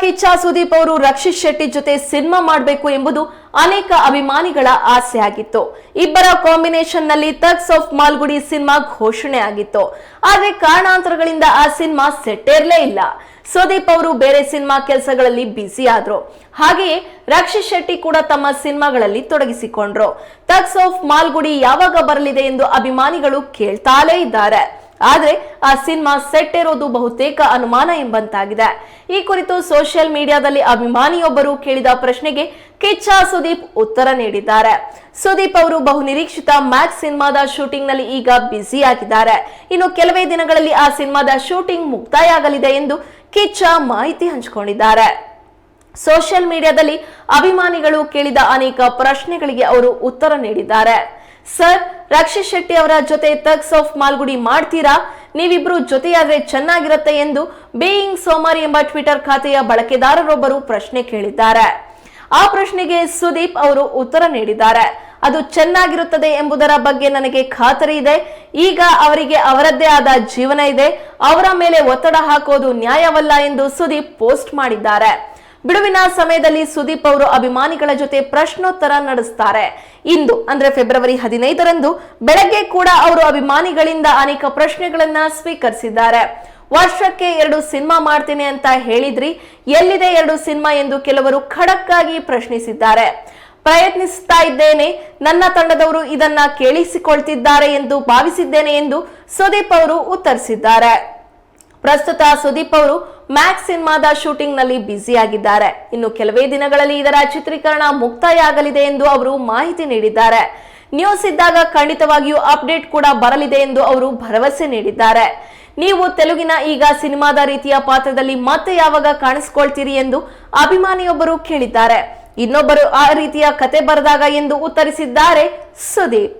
ಕಿಚ್ಚ ಸುದೀಪ್ ಅವರು ರಕ್ಷಿತ್ ಶೆಟ್ಟಿ ಜೊತೆ ಸಿನಿಮಾ ಮಾಡಬೇಕು ಎಂಬುದು ಅನೇಕ ಅಭಿಮಾನಿಗಳ ಆಸೆ ಆಗಿತ್ತು. ಇಬ್ಬರ ಕಾಂಬಿನೇಷನ್ನಲ್ಲಿ ತಗ್ಸ್ ಆಫ್ ಮಾಲ್ಗುಡಿ ಸಿನಿಮಾ ಘೋಷಣೆ ಆಗಿತ್ತು. ಆದ್ರೆ ಕಾರಣಾಂತರಗಳಿಂದ ಆ ಸಿನಿಮಾ ಸೆಟ್ಟೇರ್ಲೇ ಇಲ್ಲ. ಸುದೀಪ್ ಅವರು ಬೇರೆ ಸಿನಿಮಾ ಕೆಲಸಗಳಲ್ಲಿ ಬ್ಯುಸಿ ಆದ್ರು. ಹಾಗೆಯೇ ರಕ್ಷಿತ್ ಶೆಟ್ಟಿ ಕೂಡ ತಮ್ಮ ಸಿನಿಮಾಗಳಲ್ಲಿ ತೊಡಗಿಸಿಕೊಂಡ್ರು. ತಗ್ಸ್ ಆಫ್ ಮಾಲ್ಗುಡಿ ಯಾವಾಗ ಬರಲಿದೆ ಎಂದು ಅಭಿಮಾನಿಗಳು ಕೇಳ್ತಾಲೇ ಇದ್ದಾರೆ. ಆದ್ರೆ ಆ ಸಿನಿಮಾ ಸೆಟ್ ಇರೋದು ಬಹುತೇಕ ಅನುಮಾನ ಎಂಬಂತಾಗಿದೆ. ಈ ಕುರಿತು ಸೋಷಿಯಲ್ ಮೀಡಿಯಾದಲ್ಲಿ ಅಭಿಮಾನಿಯೊಬ್ಬರು ಕೇಳಿದ ಪ್ರಶ್ನೆಗೆ ಕಿಚ್ಚ ಸುದೀಪ್ ಉತ್ತರ ನೀಡಿದ್ದಾರೆ. ಸುದೀಪ್ ಅವರು ಬಹು ನಿರೀಕ್ಷಿತ ಮ್ಯಾಕ್ಸ್ ಸಿನಿಮಾದ ಶೂಟಿಂಗ್ನಲ್ಲಿ ಈಗ ಬ್ಯುಸಿ ಆಗಿದ್ದಾರೆ ಇನ್ನು ಕೆಲವೇ ದಿನಗಳಲ್ಲಿ ಆ ಸಿನಿಮಾದ ಶೂಟಿಂಗ್ ಮುಕ್ತಾಯ ಆಗಲಿದೆ ಎಂದು ಕಿಚ್ಚ ಮಾಹಿತಿ ಹಂಚಿಕೊಂಡಿದ್ದಾರೆ. ಸೋಷಿಯಲ್ ಮೀಡಿಯಾದಲ್ಲಿ ಅಭಿಮಾನಿಗಳು ಕೇಳಿದ ಅನೇಕ ಪ್ರಶ್ನೆಗಳಿಗೆ ಅವರು ಉತ್ತರ ನೀಡಿದ್ದಾರೆ. ಸರ್ ರಕ್ಷಿತ್ ಶೆಟ್ಟಿ ಅವರ ಜೊತೆ ತಗ್ಸ್ ಆಫ್ ಮಾಲ್ಗುಡಿ ಮಾಡ್ತೀರಾ? ನೀವಿಬ್ರು ಜೊತೆಯಾದ್ರೆ ಚೆನ್ನಾಗಿರುತ್ತೆ ಎಂದು ಬೇಯಿಂಗ್ ಸೋಮಾರಿ ಎಂಬ ಟ್ವಿಟರ್ ಖಾತೆಯ ಬಳಕೆದಾರರೊಬ್ಬರು ಪ್ರಶ್ನೆ ಕೇಳಿದ್ದಾರೆ. ಆ ಪ್ರಶ್ನೆಗೆ ಸುದೀಪ್ ಅವರು ಉತ್ತರ ನೀಡಿದ್ದಾರೆ. ಅದು ಚೆನ್ನಾಗಿರುತ್ತದೆ ಎಂಬುದರ ಬಗ್ಗೆ ನನಗೆ ಖಾತರಿ ಇದೆ. ಈಗ ಅವರಿಗೆ ಅವರದ್ದೇ ಆದ ಜೀವನ ಇದೆ. ಅವರ ಮೇಲೆ ಒತ್ತಡ ಹಾಕೋದು ನ್ಯಾಯವಲ್ಲ ಎಂದು ಸುದೀಪ್ ಪೋಸ್ಟ್ ಮಾಡಿದ್ದಾರೆ. ಬಿಡುವಿನ ಸಮಯದಲ್ಲಿ ಸುದೀಪ್ ಅವರು ಅಭಿಮಾನಿಗಳ ಜೊತೆ ಪ್ರಶ್ನೋತ್ತರ ನಡೆಸ್ತಾರೆ. ಇಂದು, ಅಂದ್ರೆ ಫೆಬ್ರವರಿ ಹದಿನೈದರಂದು ಬೆಳಗ್ಗೆ ಕೂಡ ಅವರು ಅಭಿಮಾನಿಗಳಿಂದ ಅನೇಕ ಪ್ರಶ್ನೆಗಳನ್ನ ಸ್ವೀಕರಿಸಿದ್ದಾರೆ. ವರ್ಷಕ್ಕೆ ಎರಡು ಸಿನಿಮಾ ಮಾಡ್ತೇನೆ ಅಂತ ಹೇಳಿದ್ರಿ, ಎಲ್ಲಿದೆ ಎರಡು ಸಿನಿಮಾ ಎಂದು ಕೆಲವರು ಖಡಕ್ ಆಗಿ ಪ್ರಶ್ನಿಸಿದ್ದಾರೆ. ಪ್ರಯತ್ನಿಸ್ತಾ ಇದ್ದೇನೆ, ನನ್ನ ತಂಡದವರು ಇದನ್ನ ಕೇಳಿಸಿಕೊಳ್ತಿದ್ದಾರೆ ಎಂದು ಭಾವಿಸಿದ್ದೇನೆ ಎಂದು ಸುದೀಪ್ ಅವರು ಉತ್ತರಿಸಿದ್ದಾರೆ. ಪ್ರಸ್ತುತ ಸುದೀಪ್ ಅವರು ಮ್ಯಾಕ್ಸ್ ಸಿನಿಮಾದ ಶೂಟಿಂಗ್ನಲ್ಲಿ ಬ್ಯುಸಿ ಆಗಿದ್ದಾರೆ ಇನ್ನು ಕೆಲವೇ ದಿನಗಳಲ್ಲಿ ಇದರ ಚಿತ್ರೀಕರಣ ಮುಕ್ತಾಯ ಆಗಲಿದೆ ಎಂದು ಅವರು ಮಾಹಿತಿ ನೀಡಿದ್ದಾರೆ. ನ್ಯೂಸ್ ಇದ್ದಾಗ ಖಂಡಿತವಾಗಿಯೂ ಅಪ್ಡೇಟ್ ಕೂಡ ಬರಲಿದೆ ಎಂದು ಅವರು ಭರವಸೆ ನೀಡಿದ್ದಾರೆ. ನೀವು ತೆಲುಗಿನ ಈಗ ಸಿನಿಮಾದ ರೀತಿಯ ಪಾತ್ರದಲ್ಲಿ ಮತ್ತೆ ಯಾವಾಗ ಕಾಣಿಸ್ಕೊಳ್ತೀರಿ ಎಂದು ಅಭಿಮಾನಿಯೊಬ್ಬರು ಕೇಳಿದ್ದಾರೆ. ಇನ್ನೊಬ್ಬರು ಆ ರೀತಿಯ ಕತೆ ಬರೆದಾಗ ಎಂದು ಉತ್ತರಿಸಿದ್ದಾರೆ ಸುದೀಪ್.